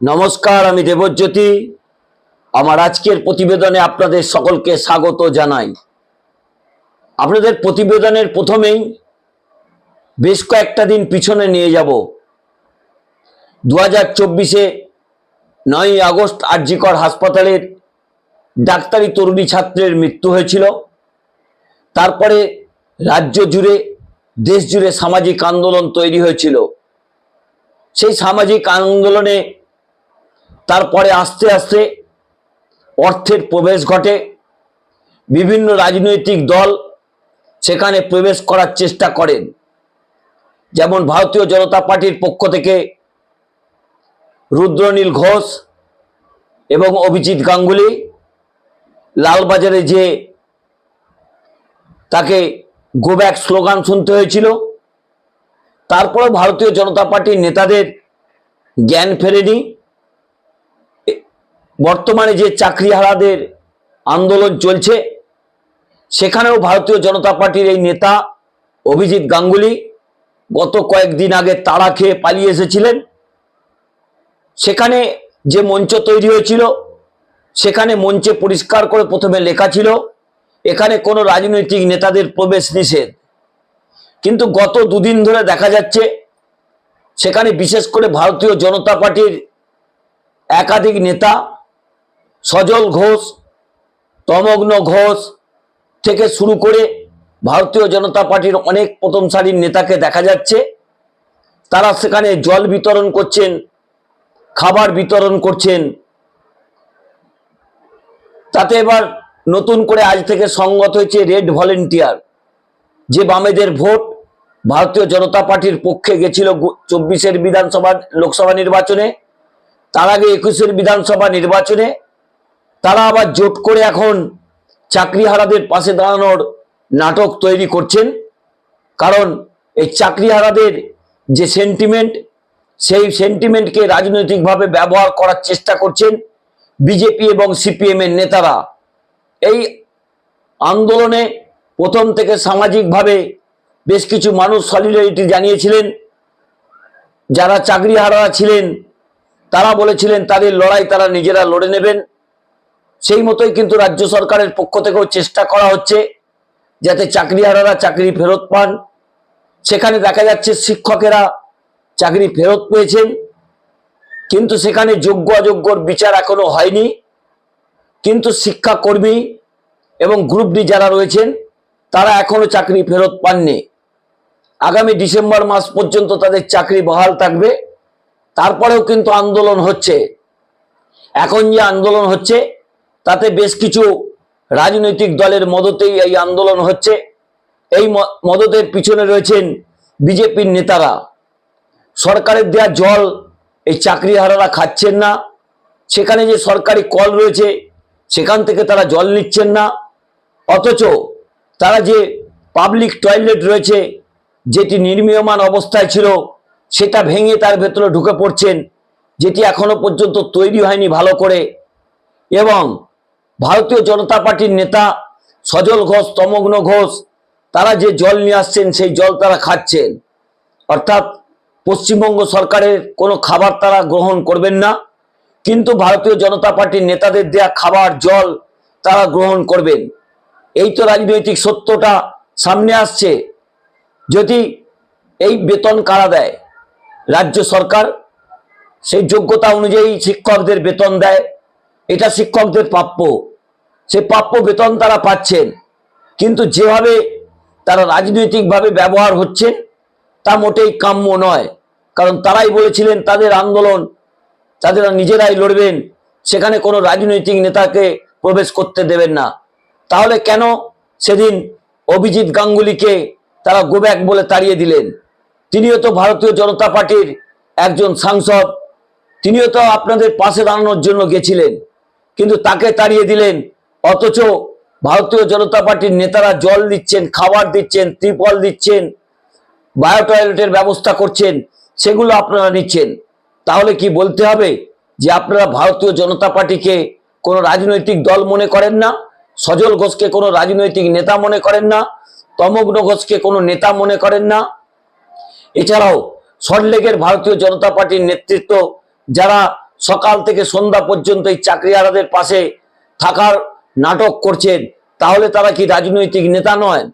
নমস্কার, আমি দেবজ্যোতি। আমার আজকের প্রতিবেদনে আপনাদের সকলকে স্বাগত জানাই। আপনাদের প্রতিবেদনের প্রথমেই বেশ কয়েকটা দিন পিছনে নিয়ে যাব। দু হাজার চব্বিশে নয়ই আগস্ট আরজিকর হাসপাতালের ডাক্তারি তরুণী ছাত্রের মৃত্যু হয়েছিল। তারপরে রাজ্য জুড়ে, দেশ জুড়ে সামাজিক আন্দোলন তৈরি হয়েছিল। সেই সামাজিক আন্দোলনে তারপরে আস্তে আস্তে অর্থের প্রবেশ ঘটে। বিভিন্ন রাজনৈতিক দল সেখানে প্রবেশ করার চেষ্টা করেন। যেমন ভারতীয় জনতা পার্টির পক্ষ থেকে রুদ্রনীল ঘোষ এবং অভিজিৎ গাঙ্গুলি লালবাজারে যে তাকে গোব্যাক স্লোগান শুনতে হয়েছিল। তারপরে ভারতীয় জনতা পার্টির নেতাদের জ্ঞান ফেরেনি। বর্তমানে যে চাকরিহারাদের আন্দোলন চলছে, সেখানেও ভারতীয় জনতা পার্টির এই নেতা অভিজিৎ গাঙ্গুলি গত কয়েকদিন আগে তাড়া খেয়ে পালিয়ে এসেছিলেন। সেখানে যে মঞ্চ তৈরি হয়েছিল, সেখানে মঞ্চে পরিষ্কার করে প্রথমে লেখা ছিল, এখানে কোনো রাজনৈতিক নেতাদের প্রবেশ নিষেধ। কিন্তু গত দুদিন ধরে দেখা যাচ্ছে, সেখানে বিশেষ করে ভারতীয় জনতা পার্টির একাধিক নেতা সজল ঘোষ, তমগ্ন ঘোষ থেকে শুরু করে ভারতীয় জনতা পার্টির অনেক প্রথম সারির নেতাকে দেখা যাচ্ছে। তারা সেখানে জল বিতরণ করছেন, খাবার বিতরণ করছেন। তাতে এবার নতুন করে আজ থেকে সংগত হয়েছে রেড ভলেন্টিয়ার, যে বামেদের ভোট ভারতীয় জনতা পার্টির পক্ষে গেছিল চব্বিশের বিধানসভা লোকসভা নির্বাচনে। তার আগে একুশের বিধানসভা নির্বাচনে তারা আবার জোট করে এখন চাকরিহারাদের পাশে দাঁড়ানোর নাটক তৈরি করছেন। কারণ এই চাকরিহারাদের যে সেন্টিমেন্ট সেই সেন্টিমেন্টকে রাজনৈতিকভাবে ব্যবহার করার চেষ্টা করছেন বিজেপি এবং সিপিএম এর নেতারা। এই আন্দোলনে প্রথম থেকে সামাজিকভাবে বেশ কিছু মানুষ সলিডারিটি জানিয়েছিলেন। যারা চাকরিহারারা ছিলেন, তারা বলেছিলেন, তাদের লড়াই তারা নিজেরা লড়ে নেবেন। সেই মতোই কিন্তু রাজ্য সরকারের পক্ষ থেকেও চেষ্টা করা হচ্ছে যাতে চাকরিহারারা চাকরি ফেরত পান। সেখানে দেখা যাচ্ছে শিক্ষকেরা চাকরি ফেরত পেয়েছেন, কিন্তু সেখানে যোগ্য অযোগ্যর বিচার এখনও হয়নি। কিন্তু শিক্ষাকর্মী এবং গ্রুপ ডি যারা রয়েছেন, তারা এখনও চাকরি ফেরত পাননি। আগামী ডিসেম্বর মাস পর্যন্ত তাদের চাকরি বহাল থাকবে। তারপরেও কিন্তু আন্দোলন হচ্ছে। এখন যে আন্দোলন হচ্ছে তাতে বেশ কিছু রাজনৈতিক দলের মদতেই এই আন্দোলন হচ্ছে। এই মদতের পিছনে রয়েছেন বিজেপির নেতারা। সরকারের দেওয়া জল, এই চাকরিহারারা খাচ্ছেন না। সেখানে যে সরকারি কল রয়েছে, সেখান থেকে তারা জল নিচ্ছেন না। অথচ তারা যে পাবলিক টয়লেট রয়েছে, যেটি নির্মীয়মান অবস্থায় ছিল, সেটা ভেঙে তার ভেতরে ঢুকে পড়ছেন, যেটি এখনও পর্যন্ত তৈরি হয়নি ভালো করে। এবং ভারতীয় জনতা পার্টির নেতা সজল ঘোষ তমগ্ন ঘোষ, তারা যে জল নিয়ে আসছেন, সেই জল তারা খাচ্ছেন। অর্থাৎ পশ্চিমবঙ্গ সরকারের কোনো খাবার তারা গ্রহণ করবেন না, কিন্তু ভারতীয় জনতা পার্টির নেতাদের দেয়া খাবার, জল তারা গ্রহণ করবেন। এই তো রাজনৈতিক সত্যটা সামনে আসছে। যদি এই বেতন কারা দেয়? রাজ্য সরকার সেই যোগ্যতা অনুযায়ী শিক্ষকদের বেতন দেয়। এটা শিক্ষকদের প্রাপ্য। সে প্রাপ্য বেতন তারা পাচ্ছেন। কিন্তু যেভাবে তারা রাজনৈতিকভাবে ব্যবহার হচ্ছেন তা মোটেই কাম্য নয়। কারণ তারাই বলেছিলেন, তাদের আন্দোলন, তাদের নিজেরাই লড়বেন, সেখানে কোনো রাজনৈতিক নেতাকে প্রবেশ করতে দেবেন না। তাহলে কেন সেদিন অভিজিৎ গাঙ্গুলিকে তারা গোব্যাক বলে তাড়িয়ে দিলেন? তিনিও তো ভারতীয় জনতা পার্টির একজন সাংসদ, তিনিও তো আপনাদের পাশে দাঁড়ানোর জন্য গেছিলেন। কিন্তু তাকে তাড়িয়ে দিলেন অথচ ভারতীয় জনতা পার্টির নেতারা জল দিচ্ছেন, খাবার দিচ্ছেন, ত্রিপল দিচ্ছেন বায়ো টয়লেটের ব্যবস্থা করছেন, সেগুলো আপনারা নিচ্ছেন। তাহলে কি বলতে হবে যে আপনারা ভারতীয় জনতা পার্টিকে কোনো রাজনৈতিক দল মনে করেন না? সজল ঘোষকে কোনো রাজনৈতিক নেতা মনে করেন না? তমগ্ন ঘোষকে কোনো নেতা মনে করেন না? এছাড়াও সল্টলেকের ভারতীয় জনতা পার্টির নেতৃত্ব যারা সকাল থেকে সন্ধ্যা পর্যন্ত এই চাকরিহারাদের পাশে থাকার নাটক করছেন, তাহলে তারা কি রাজনৈতিক নেতা নয়?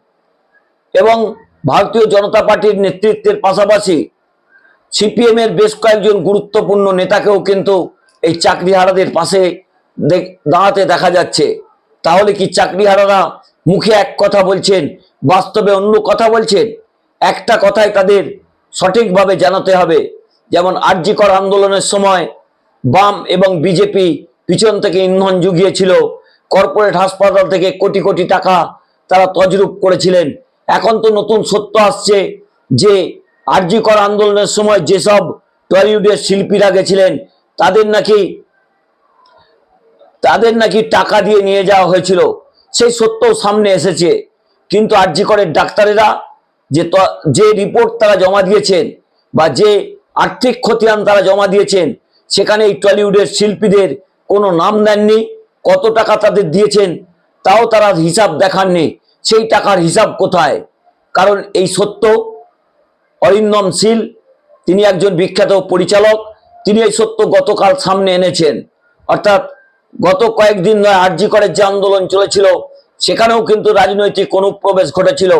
এবং ভারতীয় জনতা পার্টির নেতৃত্বের পাশাপাশি সিপিএম এর বেশ কয়েকজন গুরুত্বপূর্ণ নেতাকেও কিন্তু এই চাকরিহারাদের পাশে দাঁড়াতে দেখা যাচ্ছে। তাহলে কি চাকরিহারারা মুখে এক কথা বলছেন, বাস্তবে অন্য কথা বলছেন? একটা কথাই তাদের সঠিকভাবে জানাতে হবে। যেমন আরজিকর আন্দোলনের সময় বাম এবং বিজেপি পিছন থেকে ইন্ধন জুগিয়েছিল কর্পোরেট হাসপাতাল থেকে কোটি কোটি টাকা তারা তজরূপ করেছিলেন। এখন তো নতুন সত্য আসছে যে আরজিকর আন্দোলনের সময় যেসব টলিউডের শিল্পীরা গেছিলেন, তাদের নাকি তাদের নাকি টাকা দিয়ে নিয়ে যাওয়া হয়েছিল। সেই সত্যও সামনে এসেছে। কিন্তু আরজিকরের ডাক্তারেরা যে যে রিপোর্ট তারা জমা দিয়েছেন বা যে আর্থিক খতিয়ান তারা জমা দিয়েছেন সেখানে এই টলিউডের শিল্পীদের কোনো নাম দেননি। কত টাকা তাদের দিয়েছেন, তাও তারা হিসাব দেখাননি, সেই টাকার হিসাব কোথায়? কারণ এই সত্য, অরিন্দম শীল, তিনি একজন বিখ্যাত পরিচালক, তিনি এই সত্য গতকাল সামনে এনেছেন। অর্থাৎ গত কয়েকদিন নয় আরজি করের যে আন্দোলন চলেছিল, সেখানেও কিন্তু রাজনৈতিক অনুপ্রবেশ ঘটেছিল।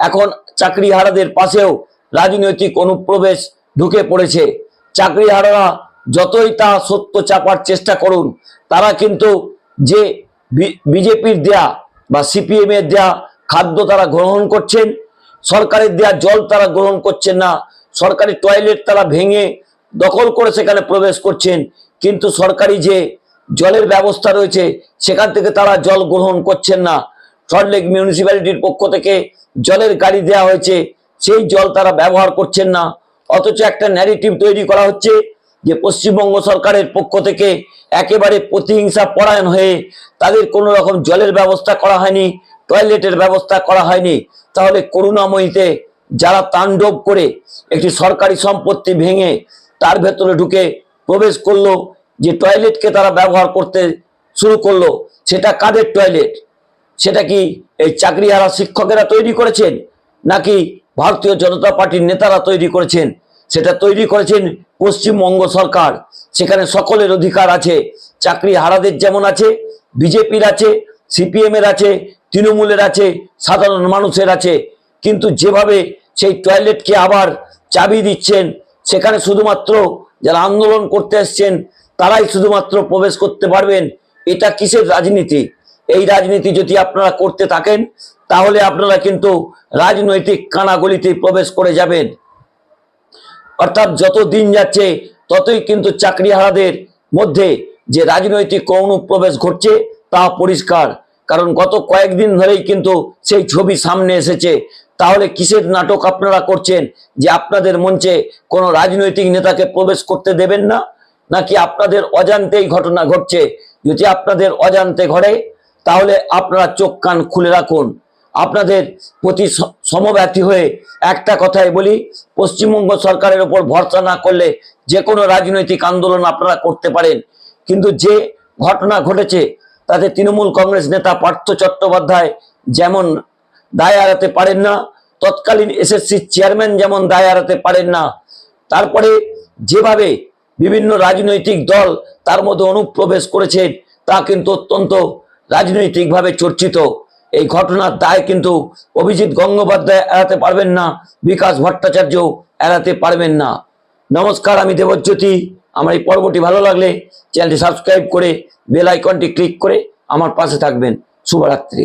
এখন চাকরিহারাদের পাশেও রাজনৈতিক অনুপ্রবেশ ঢুকে পড়েছে। চাকরিহারারা যতই তা সত্য চাপার চেষ্টা করুন, তারা কিন্তু যে বিজেপির দেয়া বা সিপিএম এর দেয়া খাদ্য তারা গ্রহণ করছেন, সরকারের দেয়া জল তারা গ্রহণ করছেন না, সরকারি টয়লেট তারা ভেঙে দখল করে সেখানে প্রবেশ করছেন, কিন্তু সরকারি যে জলের ব্যবস্থা রয়েছে, সেখান থেকে তারা জল গ্রহণ করছেন না। সল্টলেক মিউনিসিপ্যালিটির পক্ষ থেকে জলের গাড়ি দেওয়া হয়েছে, সেই জল তারা ব্যবহার করছেন না, অথচ একটা ন্যারেটিভ তৈরি করা হচ্ছে যে পশ্চিমবঙ্গ সরকারের পক্ষ থেকে একেবারে প্রতিহিংসা পরায়ণ হয়ে তাদের কোনো রকম জলের ব্যবস্থা করা হয়নি, টয়লেটের ব্যবস্থা করা হয়নি, তাহলে করুণাময়ীতে যারা তাণ্ডব করে একটি সরকারি সম্পত্তি ভেঙে তার ভেতরে ঢুকে প্রবেশ করল, যে টয়লেটকে তারা ব্যবহার করতে শুরু করল, সেটা কাদের টয়লেট? সেটা কি এই চাকরিহারা শিক্ষকেরা তৈরি করেছেন, নাকি ভারতীয় জনতা পার্টির নেতারা তৈরি করেছেন? সেটা তৈরি করেছেন পশ্চিমবঙ্গ সরকার। সেখানে সকলের অধিকার আছে। চাকরি হারাদের যেমন আছে, বিজেপির আছে সিপিএম এর আছে, তৃণমূলের আছে, সাধারণ মানুষের আছে। কিন্তু যেভাবে সেই টয়লেটকে আবার চাবি দিচ্ছেন, সেখানে শুধুমাত্র যারা আন্দোলন করতে এসছেন, তারাই শুধুমাত্র প্রবেশ করতে পারবেন। এটা কিসের রাজনীতি? এই রাজনীতি যদি আপনারা করতে থাকেন, তাহলে আপনারা কিন্তু রাজনৈতিক কানাগলিতে প্রবেশ করে যাবেন। অর্থাৎ যত দিন যাচ্ছে, ততই কিন্তু চাকরিহারাদের মধ্যে যে রাজনৈতিক অনুপ্রবেশ ঘটছে, তা পরিষ্কার। কারণ গত কয়েকদিন ধরেই কিন্তু সেই ছবি সামনে এসেছে। তাহলে কিসের নাটক আপনারা করছেন যে আপনাদের মঞ্চে কোনো রাজনৈতিক নেতাকে প্রবেশ করতে দেবেন না? নাকি আপনাদের অজান্তেই ঘটনা ঘটছে? যদি আপনাদের অজান্তে ঘটে, তাহলে আপনারা চোখ কান খুলে রাখুন। আপনাদের প্রতি সমব্যথী হয়ে একটা কথাই বলি, পশ্চিমবঙ্গ সরকারের উপর ভরসা না করলে যে কোনো রাজনৈতিক আন্দোলন আপনারা করতে পারেন। কিন্তু যে ঘটনা ঘটেছে, তাতে তৃণমূল কংগ্রেস নেতা পার্থ চট্টোপাধ্যায় যেমন দায় এড়াতে পারেন না, তৎকালীন এসএসসি চেয়ারম্যান যেমন দায় এড়াতে পারেন না, তারপরে যেভাবে বিভিন্ন রাজনৈতিক দল তার মধ্যে অনুপ্রবেশ করেছে তা কিন্তু অত্যন্ত রাজনৈতিকভাবে চর্চিত। এই ঘটনার দায় কিন্তু অভিজিৎ গঙ্গোপাধ্যায় এড়াতে পারবেন না, বিকাশ ভট্টাচার্য এড়াতে পারবেন না। নমস্কার, আমি দেবজ্যোতি। আমার এই পর্বটি ভালো লাগলে চ্যানেলটি সাবস্ক্রাইব করে বেল আইকনটি ক্লিক করে আমার পাশে থাকবেন। শুভরাত্রি।